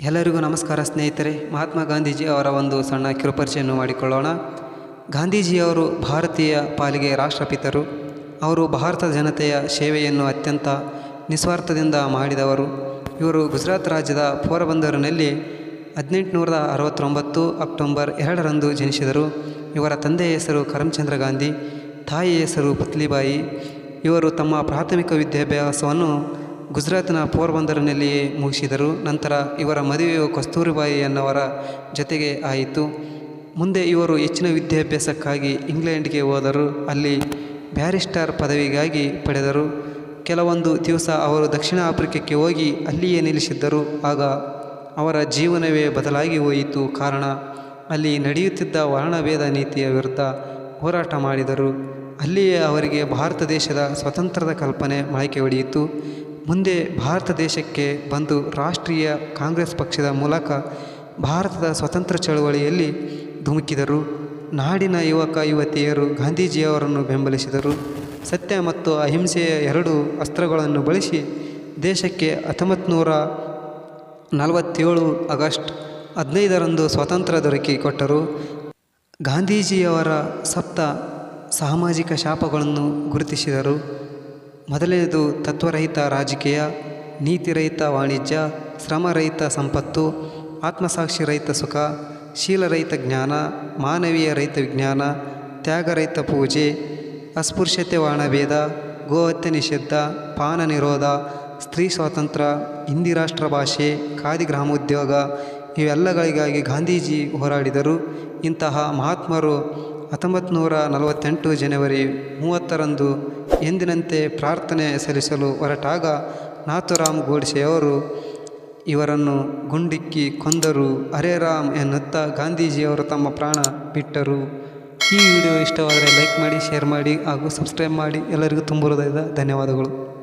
ಎಲ್ಲರಿಗೂ ನಮಸ್ಕಾರ ಸ್ನೇಹಿತರೆ. ಮಹಾತ್ಮ ಗಾಂಧೀಜಿ ಅವರ ಒಂದು ಸಣ್ಣ ಕಿರುಪರಿಚಯನ್ನು ಮಾಡಿಕೊಳ್ಳೋಣ. ಗಾಂಧೀಜಿಯವರು ಭಾರತೀಯ ಪಾಲಿಗೆ ರಾಷ್ಟ್ರಪಿತರು. ಅವರು ಭಾರತದ ಜನತೆಯ ಸೇವೆಯನ್ನು ಅತ್ಯಂತ ನಿಸ್ವಾರ್ಥದಿಂದ ಮಾಡಿದವರು. ಇವರು ಗುಜರಾತ್ ರಾಜ್ಯದ ಪೋರಬಂದರಿನಲ್ಲಿ ಹದಿನೆಂಟುನೂರ ಅರವತ್ತೊಂಬತ್ತು ಅಕ್ಟೋಬರ್ ಎರಡರಂದು ಜನಿಸಿದರು. ಇವರ ತಂದೆಯ ಹೆಸರು ಕರಮ್ಚಂದ್ರ ಗಾಂಧಿ ತಾಯಿಯ ಹೆಸರು ಪುತ್ಲಿಬಾಯಿ. ಇವರು ತಮ್ಮ ಪ್ರಾಥಮಿಕ ವಿದ್ಯಾಭ್ಯಾಸವನ್ನು ಗುಜರಾತ್ನ ಪೋರ್ಬಂದರಿನಲ್ಲಿಯೇ ಮುಗಿಸಿದರು. ನಂತರ ಇವರ ಮದುವೆಯು ಕಸ್ತೂರಿಬಾಯಿ ಅನ್ನವರ ಜೊತೆಗೆ ಆಯಿತು. ಮುಂದೆ ಇವರು ಹೆಚ್ಚಿನ ವಿದ್ಯಾಭ್ಯಾಸಕ್ಕಾಗಿ ಇಂಗ್ಲೆಂಡ್ಗೆ ಹೋದರು. ಅಲ್ಲಿ ಬ್ಯಾರಿಸ್ಟರ್ ಪದವಿಗಾಗಿ ಪಡೆದರು. ಕೆಲವೊಂದು ದಿವಸ ಅವರು ದಕ್ಷಿಣ ಆಫ್ರಿಕಕ್ಕೆ ಹೋಗಿ ಅಲ್ಲಿಯೇ ನಿಲ್ಲಿಸಿದ್ದರು ಆಗ ಅವರ ಜೀವನವೇ ಬದಲಾಗಿ ಹೋಯಿತು. ಕಾರಣ, ಅಲ್ಲಿ ನಡೆಯುತ್ತಿದ್ದ ವರ್ಣಭೇದ ನೀತಿಯ ವಿರುದ್ಧ ಹೋರಾಟ ಮಾಡಿದರು. ಅಲ್ಲಿಯೇ ಅವರಿಗೆ ಭಾರತ ದೇಶದ ಸ್ವತಂತ್ರದ ಕಲ್ಪನೆ ಮೊಳಕೆ ಹೊಡೆಯಿತು ಮುಂದೆ ಭಾರತ ದೇಶಕ್ಕೆ ಬಂದು ರಾಷ್ಟ್ರೀಯ ಕಾಂಗ್ರೆಸ್ ಪಕ್ಷದ ಮೂಲಕ ಭಾರತದ ಸ್ವತಂತ್ರ ಚಳವಳಿಯಲ್ಲಿ ಧುಮುಕಿದರು. ನಾಡಿನ ಯುವಕ ಯುವತಿಯರು ಗಾಂಧೀಜಿಯವರನ್ನು ಬೆಂಬಲಿಸಿದರು. ಸತ್ಯ ಮತ್ತು ಅಹಿಂಸೆಯ ಎರಡು ಅಸ್ತ್ರಗಳನ್ನು ಬಳಸಿ ದೇಶಕ್ಕೆ ಹತ್ತೊಂಬತ್ತು ನೂರ ನಲವತ್ತೇಳು ಆಗಸ್ಟ್ ಹದಿನೈದರಂದು ಸ್ವಾತಂತ್ರ್ಯ ದೊರಕಿಕೊಟ್ಟರು ಗಾಂಧೀಜಿಯವರ ಸಪ್ತ ಸಾಮಾಜಿಕ ಶಾಪಗಳನ್ನು ಗುರುತಿಸಿದರು. ಮೊದಲನೆಯದು ತತ್ವರಹಿತ ರಾಜಕೀಯ, ನೀತಿರಹಿತ ವಾಣಿಜ್ಯ, ಶ್ರಮರಹಿತ ಸಂಪತ್ತು ಆತ್ಮಸಾಕ್ಷಿ ರಹಿತ ಸುಖ, ಶೀಲರಹಿತ ಜ್ಞಾನ ಮಾನವೀಯ ರಹಿತ ವಿಜ್ಞಾನ, ತ್ಯಾಗರಹಿತ ಪೂಜೆ ಅಸ್ಪೃಶ್ಯತೆ ವಾಣಭೇದ ಗೋಹತ್ಯೆ ನಿಷೇಧ ಪಾನ ನಿರೋಧ, ಸ್ತ್ರೀ ಸ್ವಾತಂತ್ರ್ಯ ಹಿಂದಿ ರಾಷ್ಟ್ರ ಭಾಷೆ, ಖಾದಿ ಗ್ರಾಮೋದ್ಯೋಗ ಇವೆಲ್ಲಗಳಿಗಾಗಿ ಗಾಂಧೀಜಿ ಹೋರಾಡಿದರು. ಇಂತಹ ಮಹಾತ್ಮರು ಹತ್ತೊಂಬತ್ತು ನೂರ ನಲವತ್ತೆಂಟು ಜನವರಿ ಮೂವತ್ತರಂದು ಎಂದಿನಂತೆ ಪ್ರಾರ್ಥನೆ ಸಲ್ಲಿಸಲು ಹೊರಟಾಗ ನಾಥುರಾಮ್ ಗೋಡ್ಸೆಯವರು ಇವರನ್ನು ಗುಂಡಿಕ್ಕಿ ಕೊಂದರು. ಹರೇ ರಾಮ್ ಎನ್ನುತ್ತಾ ಗಾಂಧೀಜಿಯವರು ತಮ್ಮ ಪ್ರಾಣ ಬಿಟ್ಟರು. ಈ ವಿಡಿಯೋ ಇಷ್ಟವಾದರೆ ಲೈಕ್ ಮಾಡಿ, ಶೇರ್ ಮಾಡಿ ಹಾಗೂ ಸಬ್ಸ್ಕ್ರೈಬ್ ಮಾಡಿ. ಎಲ್ಲರಿಗೂ ತುಂಬ ಧನ್ಯವಾದಗಳು.